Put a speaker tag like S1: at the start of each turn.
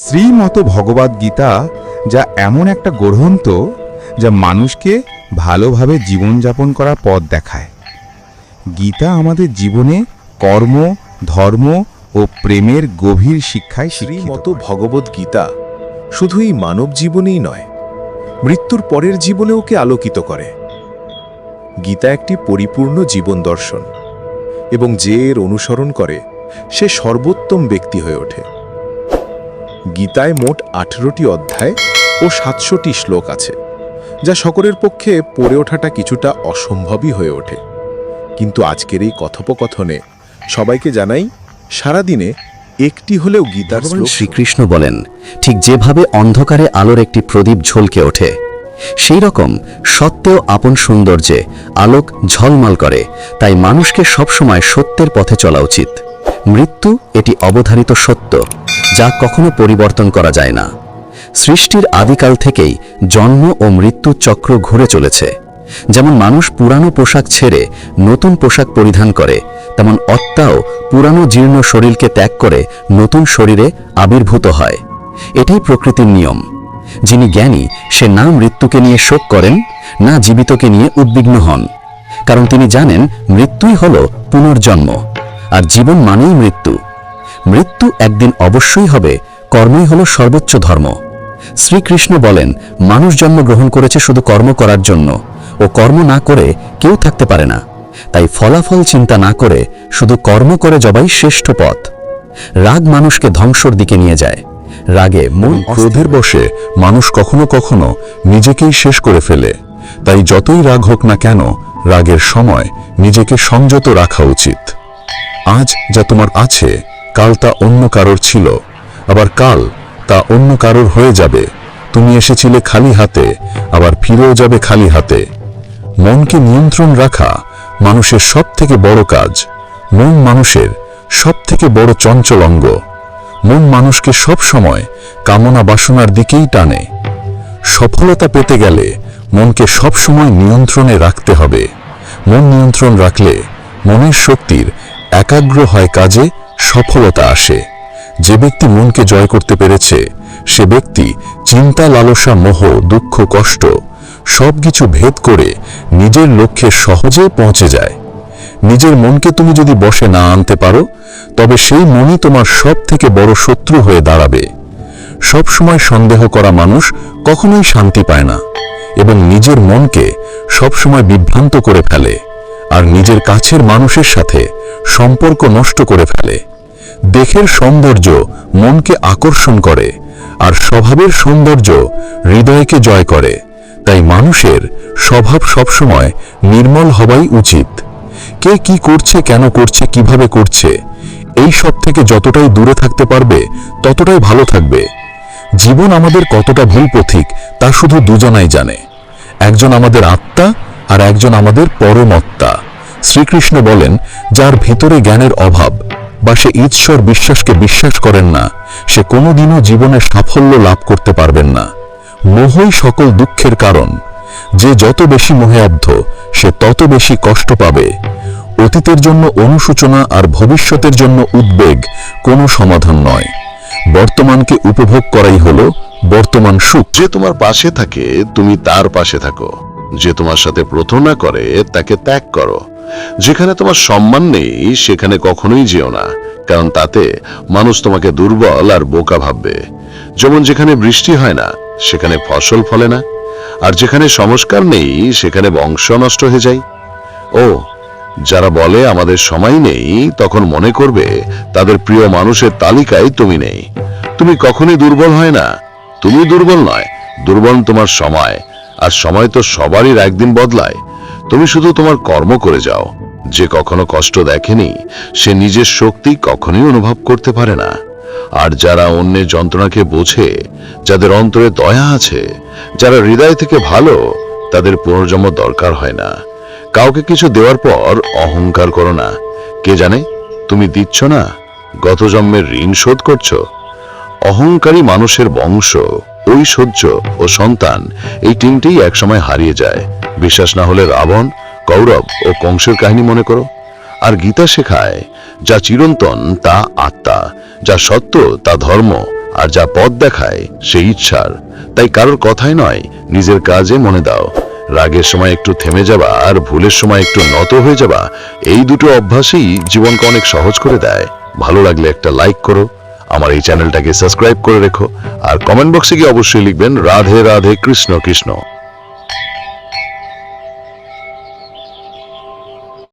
S1: শ্রীমত ভগবদ গীতা যা এমন একটা গ্রন্থ যা মানুষকে ভালোভাবে জীবনযাপন করার পথ দেখায়। গীতা আমাদের জীবনে কর্ম, ধর্ম ও প্রেমের গভীর শিক্ষায়
S2: শ্রীমত ভগবত গীতা শুধু এই মানব জীবনেই নয়, মৃত্যুর পরের জীবনে ওকে আলোকিত করে। গীতা একটি পরিপূর্ণ জীবন দর্শন এবং যে এর অনুসরণ করে সে সর্বোত্তম ব্যক্তি হয়ে ওঠে। গীতায় মোট আঠেরোটি অধ্যায় ও সাতশোটি শ্লোক আছে যা সকলের পক্ষে পড়ে ওঠাটা কিছুটা অসম্ভবই হয়ে ওঠে। কিন্তু আজকের এই কথোপকথনে সবাইকে জানাই সারাদিনে একটি হলেও গীতার
S3: শ্রীকৃষ্ণ বলেন ঠিক যেভাবে অন্ধকারে আলোর একটি প্রদীপ ঝলকে ওঠে সেই রকম সত্ত্বেও আপন সৌন্দর্যে আলোক ঝলমল করে তাই মানুষকে সবসময় সত্যের পথে চলা উচিত। মৃত্যু এটি অবধারিত সত্য। যা কখনো পরিবর্তন করা যায় না। সৃষ্টির আদিকাল থেকেই জন্ম ও মৃত্যু চক্র ঘুরে চলেছে। যেমন মানুষ পুরানো পোশাক ছেড়ে নতুন পোশাক পরিধান করে, তেমন অত্যাও পুরানো জীর্ণ শরীরকে ত্যাগ করে নতুন শরীরে আবির্ভূত হয়। এটাই প্রকৃতির নিয়ম। যিনি জ্ঞানী, সে না মৃত্যুকে নিয়ে শোক করেন, না জীবিতকে নিয়ে উদ্বিগ্ন হন। কারণ তিনি জানেন মৃত্যুই হল পুনর্জন্ম, আর জীবন মানেই মৃত্যু। মৃত্যু একদিন অবশ্যই হবে কর্মই হল সর্বোচ্চ ধর্ম। শ্রীকৃষ্ণ বলেন মানুষ জন্মগ্রহণ করেছে শুধু কর্ম করার জন্য ও কর্ম না করে কেউ থাকতে পারে না। তাই ফলাফল চিন্তা না করে শুধু কর্ম করে জবাই শ্রেষ্ঠ পথ। রাগ মানুষকে ধ্বংসর দিকে নিয়ে যায়। রাগে মন
S4: ক্রোধের বসে মানুষ কখনো কখনো নিজেকেই শেষ করে ফেলে। তাই যতই রাগ হোক না কেন রাগের সময় নিজেকে সংযত রাখা উচিত। আজ যা তোমার আছে কাল তা অন্য কারোর ছিল, আবার কাল তা অন্য কারোর হয়ে যাবে। তুমি এসেছিলে খালি হাতে, আবার ফিরেও যাবে খালি হাতে। মনকে নিয়ন্ত্রণ রাখা মানুষের সব থেকে বড় কাজ। মন মানুষের সব থেকে বড় চঞ্চল অঙ্গ। মন মানুষকে সব সময় কামনা বাসনার দিকেই টানে। সফলতা পেতে গেলে মনকে সব সময় নিয়ন্ত্রণে রাখতে হবে। মন নিয়ন্ত্রণ রাখলে মনের শক্তির একাগ্র হয় কাজে সফলতা আসে। যে ব্যক্তি মনকে জয় করতে পেরেছে, সে ব্যক্তি চিন্তা, লালসা, মোহ, দুঃখ, কষ্ট সবকিছু ভেদ করে নিজের লক্ষ্যে সহজে পৌঁছে যায়। নিজের মনকে তুমি যদি বসে না আনতে পারো, তবে সেই মনই তোমার সব থেকে বড় শত্রু হয়ে দাঁড়াবে। সব সময় সন্দেহ করা মানুষ কখনোই শান্তি পায় না এবং নিজের মনকে সবসময় বিভ্রান্ত করে ফেলে, আর নিজের কাছের মানুষের সাথে সম্পর্ক নষ্ট করে ফেলে। দেখের সৌন্দর্য মনকে আকর্ষণ করে, আর স্বভাবের সৌন্দর্য হৃদয়কে জয় করে। তাই মানুষের স্বভাব সবসময় নির্মল হওয়াই উচিত। কে কি করছে, কেন করছে, কীভাবে করছে, এই সব থেকে যতটাই দূরে থাকতে পারবে, ততটাই ভালো থাকবে। জীবন আমাদের কতটা ভুল পথিক, তা শুধু দুজনাই জানে। একজন আমাদের আত্মা, আর একজন আমাদের পরমত্তা শ্রীকৃষ্ণ বলেন, যার ভিতরে জ্ঞানের অভাব বা সে ঈশ্বর বিশ্বাসকে বিশ্বাস করেন না, সে কোনোদিনও জীবনে সাফল্য লাভ করতে পারবেন না। মোহই সকল দুঃখের কারণ। যে যত বেশি মোহে সে তত বেশি কষ্ট পাবে। অতীতের জন্য অনুসূচনা আর ভবিষ্যতের জন্য উদ্বেগ কোনো সমাধান নয়। বর্তমানকে উপভোগ করাই হলো বর্তমান সুখ।
S5: যে তোমার পাশে থাকে, তুমি তার পাশে থাকো। যে তোমার সাথে প্রথমা করে, তাকে ত্যাগ করো। যেখানে তোমার সম্মান নেই, সেখানে কখনোই যেও না, কারণ তাতে মানুষ তোমাকে দুর্বল আর বোকা ভাববে। যেমন যেখানে বৃষ্টি হয় না, সেখানে ফসল ফলে না, আর যেখানে সংস্কার নেই, সেখানে বংশ নষ্ট হয়ে যায়। ও, যারা বলে আমাদের সময় নেই, তখন মনে করবে তাদের প্রিয় মানুষের তালিকায় তুমি নেই। তুমি কখনই দুর্বল হয় না তুমি দুর্বল নয়, দুর্বল তোমার সময় আর সময় তো সবারই একদিন বদলায়। তুমি শুধু তোমার কর্ম করে যাও। যে কখনো কষ্ট দেখেনি, সে নিজের শক্তি কখনোই অনুভব করতে পারে না। আর যারা অন্যের যন্ত্রণাকে বোঝে, যাদের অন্তরে দয়া আছে, যারা হৃদয় থেকে ভালো, তাদের পুনর্জন্ম দরকার হয় না। কাউকে কিছু দেওয়ার পর অহংকার করো না। কে জানে, তুমি দিচ্ছ না? গত জন্মের ঋণ শোধ করছ? অহংকারী মানুষের বংশ। ঐশ্বর্য ও সন্তান এই তিনটেই একসময় হারিয়ে যায়। বিশ্বাস না হলে রাবণ, কৌরব ও কংসের কাহিনী মনে করো। আর গীতা শেখায়, যা চিরন্তন তা আত্মা, যা সত্য তা ধর্ম, আর যা পথ দেখায় সেই ইচ্ছার। তাই কারোর কথাই নয়, নিজের কাজে মনে দাও। রাগের সময় একটু থেমে যাবা আর ভুলের সময় একটু নত হয়ে যাবা, এই দুটো অভ্যাসই জীবনকে অনেক সহজ করে দেয়। ভালো লাগলে একটা লাইক করো। আমার এই চ্যানেলটাকে সাবস্ক্রাইব করে রেখো আর কমেন্ট বক্সে গিয়ে অবশ্যই লিখবেন রাধে রাধে কৃষ্ণ কৃষ্ণ।